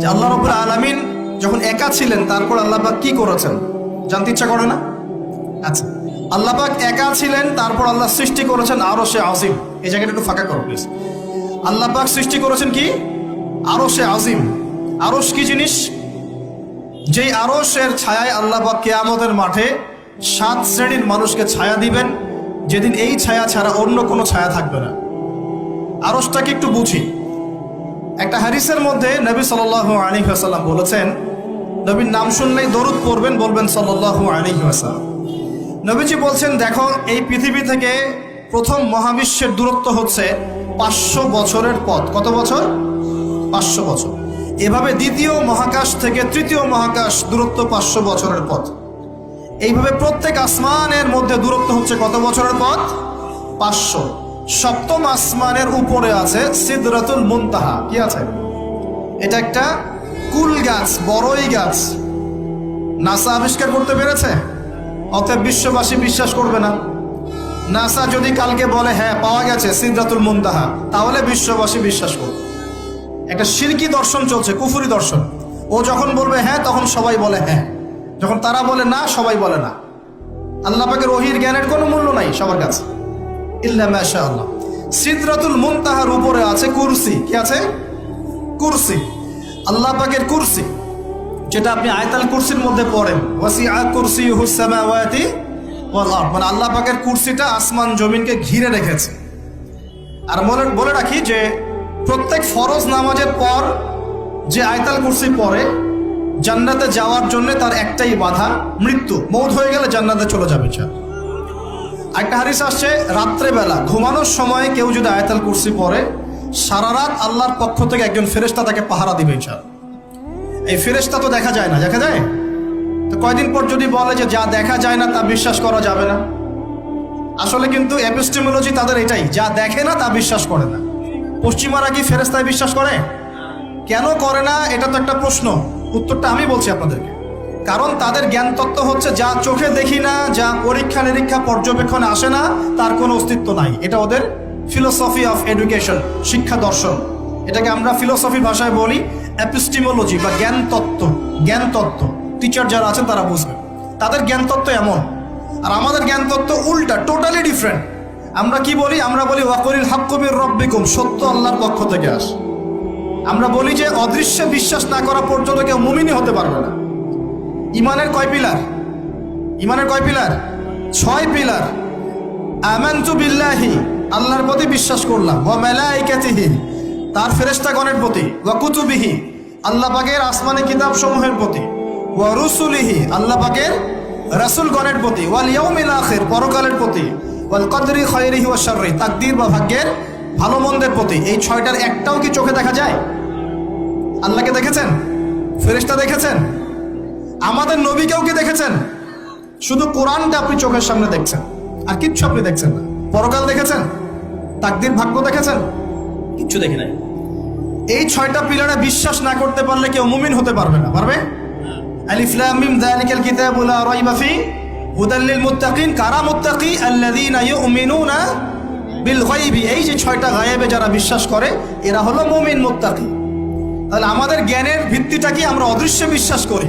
যে আল্লাহ রবুল আলমিন যখন একা ছিলেন, তারপর আল্লাহবাক কি করেছেন? জানতে ইচ্ছা করে না? আচ্ছা আল্লাহবাক একা ছিলেন, তারপর আল্লাহ সৃষ্টি করেছেন আরও সে আজিম। এই জায়গাটা একটু ফাঁকা করো প্লিজ আল্লাহবাক সৃষ্টি করেছেন কি? আরও সে আজিম। আরস কি জিনিস? যেই আরসের ছায়ায় আল্লাহবাক কেয়ামতের মাঠে সাত শ্রেণির মানুষকে ছায়া দিবেন, যেদিন এই ছায়া ছাড়া অন্য কোনো ছায়া থাকবে না। আরসটাকে একটু বুঝি। একটা হারিসের মধ্যে নবী সাল আলী আসাল্লাম বলেছেন, নবীর নাম শুনলেই দরুদ পড়বেন, বলবেন সাল আলী আসাল্লাম নবীজি বলছেন, দেখো, এই পৃথিবী থেকে প্রথম মহাবিশ্বের দূরত্ব হচ্ছে পাঁচশো বছরের পথ। কত বছর? পাঁচশো বছর। এভাবে দ্বিতীয় মহাকাশ থেকে তৃতীয় মহাকাশ দূরত্ব পাঁচশো বছরের পথ। এইভাবে প্রত্যেক আসমানের মধ্যে দূরত্ব হচ্ছে কত বছরের পথ? পাঁচশো। সপ্তম আসমানের উপরে আছে সিদরাতুল মুনতাহা। কি আছে? এটা একটা কুল গাছ, বড়ই গাছ। নাসা আবিষ্কার করতে পেরেছে? অতএব বিশ্ববাসী বিশ্বাস করবে না। নাসা যদি কালকে বলে হ্যাঁ পাওয়া গেছে সিদরাতুল মুনতাহা তাহলে বিশ্ববাসী বিশ্বাস করবে। একটা শিরকি দর্শন চলছে, কুফুরি দর্শন। ও যখন বলবে হ্যাঁ তখন সবাই বলে হ্যাঁ যখন তারা বলে, না সবাই বলে, না আল্লাহ পাকের ওহির জ্ঞানের কোনো মূল্য নাই সবার কাছে। ইল্লা মাশা আল্লাহ। সিদরাতুল মুনতাহার উপরে আছে কুরসি। কি আছে? কুরসি। আল্লাহ পাকের কুরসি, যেটা আপনি আয়তাল কুরসির মধ্যে পড়েন। ওয়াসিআ কুরসি হুসামাওয়াতি ওয়াল আরদ। মানে আল্লাহ পাকের কুরসিটা আসমান জমিনকে ঘিরে রেখেছে। আর মনে, বলে রাখি যে প্রত্যেক ফরজ নামাজের পর যে আয়তাল কুরসি পড়ে, জান্নাতে যাওয়ার জন্য তার একটাই বাধা, মৃত্যু। মৌত হয়ে গেলে জান্নাতে চলে যাবে চা একটা হারিস আসছে, রাত্রেবেলা, ঘুমানোর সময় কেউ যদি আয়তাল কুরসি পড়ে সারা রাত আল্লাহর পক্ষ থেকে একজন ফেরেশতা তাকে পাহারা দিবে চা এই ফেরেশতা তো দেখা যায় না, দেখা যায়? তো কয়দিন পর যদি বলে যে যা দেখা যায় না তা বিশ্বাস করা যাবে না? আসলে কিন্তু এপিস্টেমোলজি তাদের এটাই, যা দেখে না তা বিশ্বাস করে না। পশ্চিমারা কি ফেরেস্তায় বিশ্বাস করে? কেন করে না? এটা তো একটা প্রশ্ন। উত্তরটা আমি বলছি আপনাদেরকে। কারণ তাদের জ্ঞান তত্ত্ব হচ্ছে যা চোখে দেখি না, যা পরীক্ষা নিরীক্ষা পর্যবেক্ষণে আসে না, তার কোনো অস্তিত্ব নাই। এটা ওদের ফিলোসফি অফ এডুকেশন শিক্ষা দর্শন। এটাকে আমরা ফিলোসফি ভাষায় বলি অ্যাপিস্টিমোলজি বা জ্ঞান তত্ত্ব জ্ঞান তত্ত্ব টিচার যারা আছেন, তারা বুঝবে তাদের জ্ঞান তত্ত্ব এমন। আর আমাদের জ্ঞান তত্ত্ব উল্টা টোটালি ডিফারেন্ট আমরা কি বলি? আমরা বলি ওয়াকরিল হাক্কবির রব্বিকুম সত্য আল্লাহর পক্ষ থেকে আস। আমরা বলি যে, অদৃশ্যে বিশ্বাস না করা পর্যন্ত কেউ মুমিনই হতে পারবে না। ইমানের কয় পিলার? ইমানের কয় পিলার? ছয় পিলার। আমানতু বিল্লাহি, আল্লাহর প্রতি বিশ্বাস করলাম। ওয়া মালাইকাতিহি, তার ফেরেশতাগণের প্রতি। ওয়া কুতুবিহি, আল্লাহ পাকের আসমানি কিতাব সমূহের প্রতি। ওয়া রুসুলিহি, আল্লাহ পাকের রাসূলগণের প্রতি। ওয়াল ইয়াউমিল আখির, পরকালের প্রতি। ওয়াল কদরি খায়রিহি ওয়া শাররি বা ভাগ্যের ভালো মন্দের প্রতি। এই ছয়টার একটাও কি চোখে দেখা যায়? আল্লাহকে দেখেছেন? ফেরেশতা দেখেছেন? আমাদের নবীকেও কি দেখেছেন? শুধু কোরআনটা আপনি চোখের সামনে দেখছেন, আর কিচ্ছু আপনি দেখছেন না। পরকাল দেখেছেন? তাকদির ভাগ্য দেখেছেন? কিচ্ছু দেখে নাই। এই ছয়টা পিলারে বিশ্বাস না করতে পারলে কেউ মুমিন হতে পারবে না, পারবে? আলিফ লাম মিম যালিকাল কিতাবু লা রাইবা ফি হুদাল লিল মুত্তাকিন কারা মুত্তাকি আল্লাযীনা ইউমিনুনা বিল গায়বি। এই যে ছয়টা গায়েবে যারা বিশ্বাস করে, এরা হলো মুমিন মুত্তাকি। তাহলে আমাদের জ্ঞানের ভিত্তিটা কি? আমরা অদৃশ্যে বিশ্বাস করি।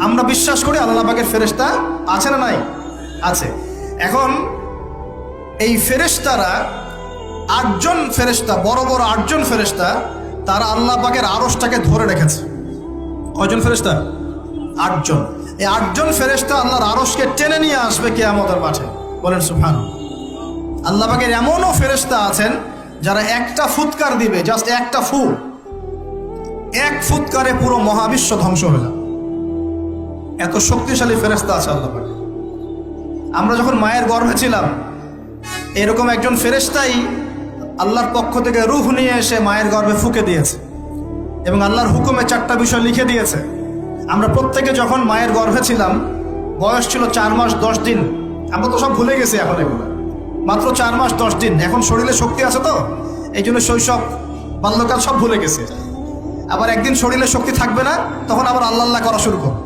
আমরা বিশ্বাস করি আল্লাহ পাকের ফেরেশতা আছে না নাই? আছে। এখন এই ফেরেশতারা আটজন ফেরেশতা, বড় বড় আটজন ফেরেশতা, তারা আল্লাহ পাকের আড়সটাকে ধরে রেখেছে। কয়জন ফেরেশতা? আটজন। এই আটজন ফেরেশতা আল্লাহর আড়সকে টেনে নিয়ে আসবে কে আমাদের মাঠে। বলেন সুফান আল্লাহ পাকের এমনও ফেরেশতা আছেন যারা একটা ফুৎকার দিবে, জাস্ট একটা ফু। এক ফুৎকারে পুরো মহাবিশ্ব ধ্বংস হয়ে যাবে। এত শক্তিশালী ফেরেস্তা আছে আল্লাহ। আমরা যখন মায়ের গর্ভে ছিলাম, এরকম একজন ফেরেস্তাই আল্লাহর পক্ষ থেকে রুহ নিয়ে এসে মায়ের গর্ভে ফুকে দিয়েছে এবং আল্লাহর হুকুমে চারটা বিষয় লিখে দিয়েছে। আমরা প্রত্যেকে যখন মায়ের গর্ভে ছিলাম, বয়স ছিল চার মাস দশ দিন। আমরা তো সব ভুলে গেছি এখন এগুলো। মাত্র চার মাস দশ দিন। এখন শরীরে শক্তি আছে তো? এই জন্য শৈশব, বাল্যকাল সব ভুলে গেছে। আবার একদিন শরীরে শক্তি থাকবে না, তখন আবার আল্লাহ আল্লাহ করা শুরু করবে।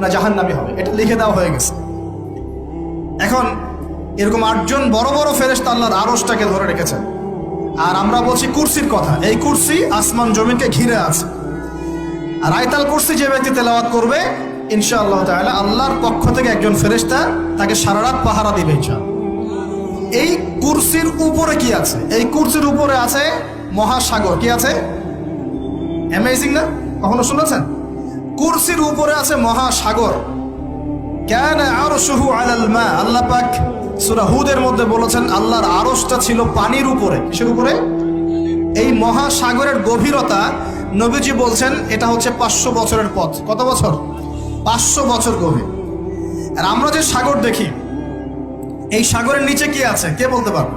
না জাহান জাহান্নামি হবে। এটা লিখে দেওয়া হয়ে গেছে। এখন এরকম আটজন বড় বড় ফেরেশতা আল্লাহর আরসটাকে ধরে রেখেছেন। আর আমরা বলছি কুরসির কথা। এই কুরসি আসমান জমিনকে ঘিরে আছে। আর আয়তাল কুরসি যে ব্যক্তি তেলাওয়াত করবে, ইনশাআল্লাহ তাআলা আল্লাহর পক্ষ থেকে একজন ফেরেশতা তাকে সারা রাত পাহারা দিবে এই কুরসির উপরে কি আছে? এই কুরসির উপরে আছে মহাসাগর। কি আছে? অ্যামেজিং না? কখনো শুনেছেন? কুরসির উপরে আছে মহাসাগর। কেন আরশুহু আলাল মা? আল্লাহ পাক সূরা হুদের মধ্যে বলেছেন, আল্লাহর আরসটা ছিল পানির উপরে। কিসের উপরে? এই মহাসাগরের গভীরতা নবীজি বলছেন, এটা হচ্ছে পাঁচশো বছরের পথ। কত বছর? পাঁচশো বছর গভীর। আর আমরা যে সাগর দেখি, এই সাগরের নিচে কি আছে? কে বলতে পারবে?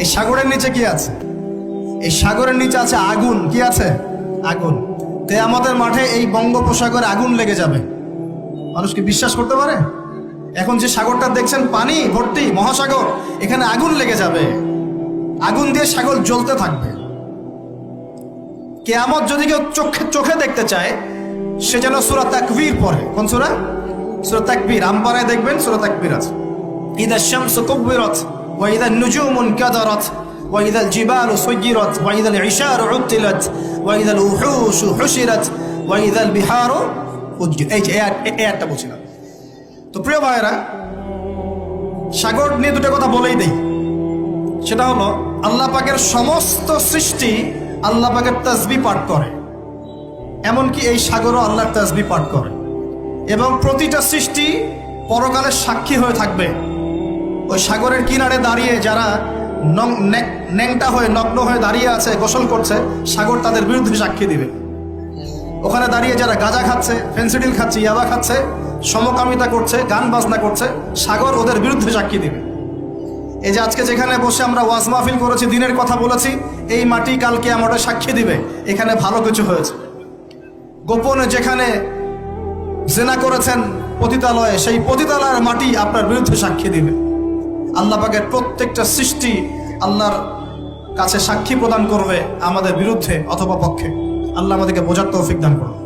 এই সাগরের নিচে কি আছে? এই সাগরের নিচে আছে আগুন। কি আছে? আগুন। আমাদের মাঠে এই বঙ্গোপসাগরে আগুন লেগে যাবে। মানুষ কি বিশ্বাস করতে পারে? এখন যে সাগরটা দেখছেন, পানি, ভর্তি, মহাসাগর, এখানে আগুন লেগে যাবে। আগুন দিয়ে সাগর জ্বলতে থাকবে। কেয়ামত যদি কেউ চোখে চোখে দেখতে চায়, সে যেন সুরা তাকবীর পড়ে। কোন সুরা? সুরা তাকবীর। আমপারায় দেখবেন সুরা তাকবীর আছে। ইদা শামসু কুব্বিরাত ওয়া ইদা নুজুমু কাদারাত। ইদা ইশারু উতিলাত ওয়া ইদা উহুশু হুশিরাত ওয়া ইদা বিহারু উজ্জিত এই যে আয়াতটা বলছিলাম। তো প্রিয় ভাইয়েরা, সাগর নিয়ে দুটো কথা বলেই দেই। সেটা হলো, আল্লাহ পাকের সমস্ত সৃষ্টি আল্লাহ পাকের তাসবি পাঠ করে। এমনকি এই সাগরও আল্লাহর তাসবি পাঠ করে। এবং প্রতিটা সৃষ্টি পরকালের সাক্ষী হয়ে থাকবে। ওই সাগরের কিনারে দাঁড়িয়ে যারা ন্যাংটা হয়ে নগ্ন হয়ে দাঁড়িয়ে আছে, গোসল করছে, সাগর তাদের বিরুদ্ধে সাক্ষী দিবে। ওখানে দাঁড়িয়ে যারা গাঁজা খাচ্ছে ফেন্সিডিল খাচ্ছে, ইয়াবা খাচ্ছে, সমকামিতা করছে, গান বাজনা করছে, সাগর ওদের বিরুদ্ধে সাক্ষী দিবে। এই যে আজকে যেখানে বসে আমরা ওয়াজ মাহফিল করেছি, দিনের কথা বলেছি, এই মাটি কালকে আমাদের সাক্ষী দিবে। এখানে ভালো কিছু হয়েছে। গোপনে যেখানে জেনা করেছেন পতিতালয়ে, সেই পতিতালয়ের মাটি আপনার বিরুদ্ধে সাক্ষী দিবে। আল্লাহ পাকের প্রত্যেকটা সৃষ্টি আল্লাহর কাছে সাক্ষী প্রদান করবে আমাদের বিরুদ্ধে অথবা পক্ষে। আল্লাহ আমাদেরকে বোঝার তৌফিক দান করুন।